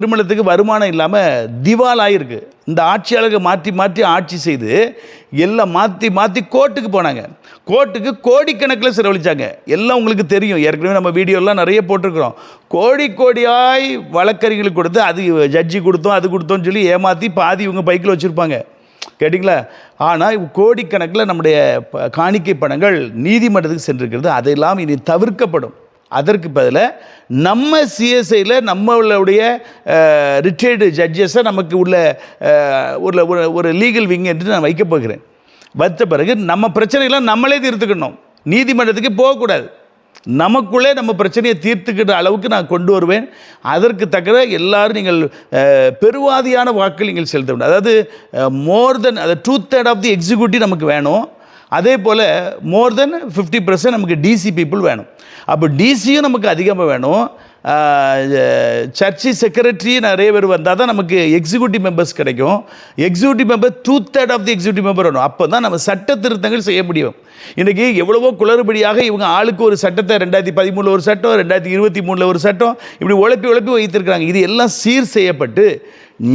திருமணத்துக்கு வருமானம் இல்லாமல் திவால் ஆகிருக்கு இந்த ஆட்சியாளர்கள் மாற்றி மாற்றி ஆட்சி செய்து எல்லாம் மாற்றி மாற்றி கோர்ட்டுக்கு போனாங்க. கோர்ட்டுக்கு கோடிக்கணக்கில் செலவழிச்சாங்க. எல்லாம் உங்களுக்கு தெரியும். ஏற்கனவே நம்ம வீடியோலாம் நிறைய போட்டிருக்கிறோம். கோடி கோடியாய் வழக்கறிஞர்களுக்கு கொடுத்து அது ஜட்ஜி கொடுத்தோம் அது கொடுத்தோம்னு சொல்லி ஏமாற்றி பாதி இவங்க பைக்கில் வச்சுருப்பாங்க. கேட்டிங்களா? ஆனால் கோடிக்கணக்கில் நம்முடைய காணிக்கை பணங்கள் நீதிமன்றத்துக்கு சென்றிருக்கிறது. அதெல்லாம் இனி தவிர்க்கப்படும். அதற்கு பதிலாக நம்ம சிஎஸ்ஐயில் நம்மளுடைய ரிட்டையர்டு ஜட்ஜஸை நமக்கு உள்ள உள்ள ஒரு ஒரு லீகல் விங் என்று நான் வைக்கப் போகிறேன். வைத்த பிறகு நம்ம பிரச்சனைகளை நம்மளே தீர்த்துக்கணும். நீதிமன்றத்துக்கு போகக்கூடாது. நமக்குள்ளே நம்ம பிரச்சனையை தீர்த்துக்கிற அளவுக்கு நான் கொண்டு வருவேன். அதற்கு தக்க எல்லாரும் நீங்கள் பெருவாதியான வாக்குகள் நீங்கள் செலுத்த வேண்டும். அதாவது மோர் தென் அது two third of the executive நமக்கு வேணும். அதே போல் மோர் தென் ஃபிஃப்டி பர்சன்ட் நமக்கு டிசி பீப்புள் வேணும். அப்போ டிசியும் நமக்கு அதிகமாக வேணும். சர்ச்சி செக்ரட்டரி நிறைய பேர் வந்தால் தான் நமக்கு எக்ஸிக்யூட்டிவ் மெம்பர்ஸ் கிடைக்கும். Executive member two third of the executive member வேணும். அப்போ தான் நம்ம சட்ட திருத்தங்கள் செய்ய முடியும். இன்றைக்கி எவ்வளவோ குளறுபடியாக இவங்க ஆளுக்கு ஒரு சட்டத்தை ரெண்டாயிரத்தி பதிமூணில் ஒரு சட்டம் ரெண்டாயிரத்தி இருபத்தி மூணில் ஒரு சட்டம் இப்படி உழைப்பி உழைப்பி வைத்திருக்கிறாங்க. இது எல்லாம் சீர் செய்யப்பட்டு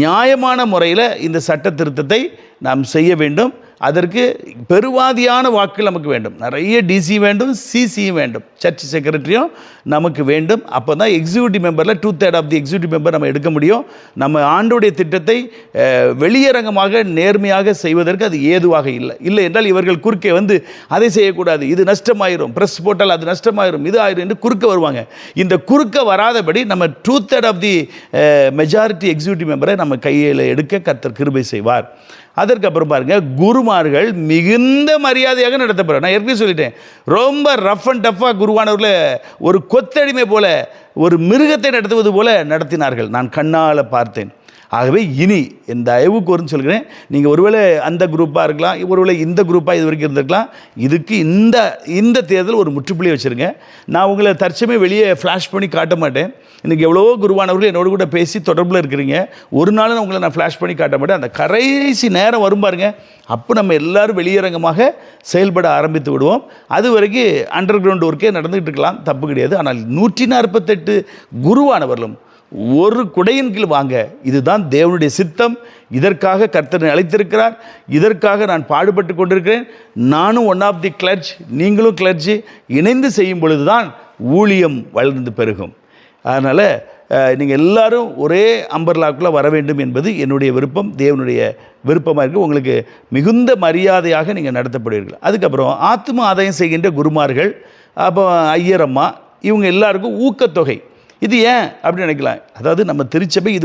நியாயமான முறையில் இந்த சட்ட திருத்தத்தை நாம் செய்ய வேண்டும். அதற்கு பெருவாதியான வாக்கு நமக்கு வேண்டும். நிறைய டிசி வேண்டும் சிசியும் வேண்டும். சர்ச் செக்ரட்டரியும் நமக்கு வேண்டும். அப்போ தான் executive மெம்பரில் two third of the executive member நம்ம எடுக்க முடியும். நம்ம ஆண்டுடைய திட்டத்தை வெளியரங்கமாக நேர்மையாக செய்வதற்கு அது ஏதுவாக இல்லை. இல்லை என்றால் இவர்கள் குறுக்கே வந்து அதை செய்யக்கூடாது. இது நஷ்டமாயிரும். ப்ரெஸ் போட்டால் அது நஷ்டமாயிரும். இது ஆயிரும் என்று குறுக்க வருவாங்க. இந்த குறுக்க வராதபடி நம்ம two third of the majority executive மெம்பரை நம்ம கையில் எடுக்க கர்த்தர் கிருபை செய்வார். அதற்கப்புறம் பாருங்க குருமார்கள் மிகுந்த மரியாதையாக நடத்தப்படுற நான் ஏற்கனவே சொல்லிட்டேன் ரொம்ப ரஃப் அண்ட் டஃப்பாக குருவானவர்களை ஒரு கொத்தடிமை போல ஒரு மிருகத்தை நடத்துவது போல நடத்தினார்கள். நான் கண்ணால் பார்த்தேன். ஆகவே இனி இந்த தயவுக்கு வரும்னு சொல்கிறேன். நீங்கள் ஒருவேளை அந்த குரூப்பாக இருக்கலாம் ஒருவேளை இந்த குரூப்பாக இது வரைக்கும் இருந்திருக்கலாம். இதுக்கு இந்த இந்த தேர்தல் ஒரு முற்றுப்புள்ளி வச்சுருங்க. நான் உங்களை தற்சமே வெளியே ஃப்ளாஷ் பண்ணி காட்ட மாட்டேன். இன்றைக்கி எவ்வளவோ குருவானவர்கள் என்னோட கூட பேசி தொடர்பில் இருக்கிறீங்க. ஒரு நாள் நான் உங்களை நான் ஃப்ளாஷ் பண்ணி காட்ட மாட்டேன். அந்த கடைசி நேரம் வரும் பாருங்க. அப்போ நம்ம எல்லாரும் வெளியரங்கமாக செயல்பட ஆரம்பித்து விடுவோம். அது வரைக்கும் அண்டர் கிரவுண்ட் ஒர்க்கே நடந்துகிட்டு இருக்கலாம். தப்பு கிடையாது. ஆனால் நூற்றி நாற்பத்தெட்டு குருவானவர்களும் ஒரு குடையின் கீழ் வாங்க. இதுதான் தேவனுடைய சித்தம். இதற்காக கர்த்தனை அழைத்திருக்கிறார். இதற்காக நான் பாடுபட்டு கொண்டிருக்கிறேன். நானும் ஒன் ஆஃப் தி கிளர்ச் நீங்களும் கிளர்ச்சி இணைந்து செய்யும் பொழுது தான் ஊழியம் வளர்ந்து பெருகும். அதனால் நீங்கள் எல்லாரும் ஒரே அம்பர்லாக்குள்ளே வர வேண்டும் என்பது என்னுடைய விருப்பம் தேவனுடைய விருப்பமாக இருக்குது உங்களுக்கு மிகுந்த மரியாதையாக நீங்கள் நடத்தப்படுவீர்கள். அதுக்கப்புறம் ஆத்ம ஆதாயம் செய்கின்ற குருமார்கள் அப்போ ஐயரம்மா இவங்க எல்லாருக்கும் ஊக்கத்தொகை. இது ஏன் அப்படின்னு நினைக்கலாம். அதாவது நம்ம திருச்சபை இது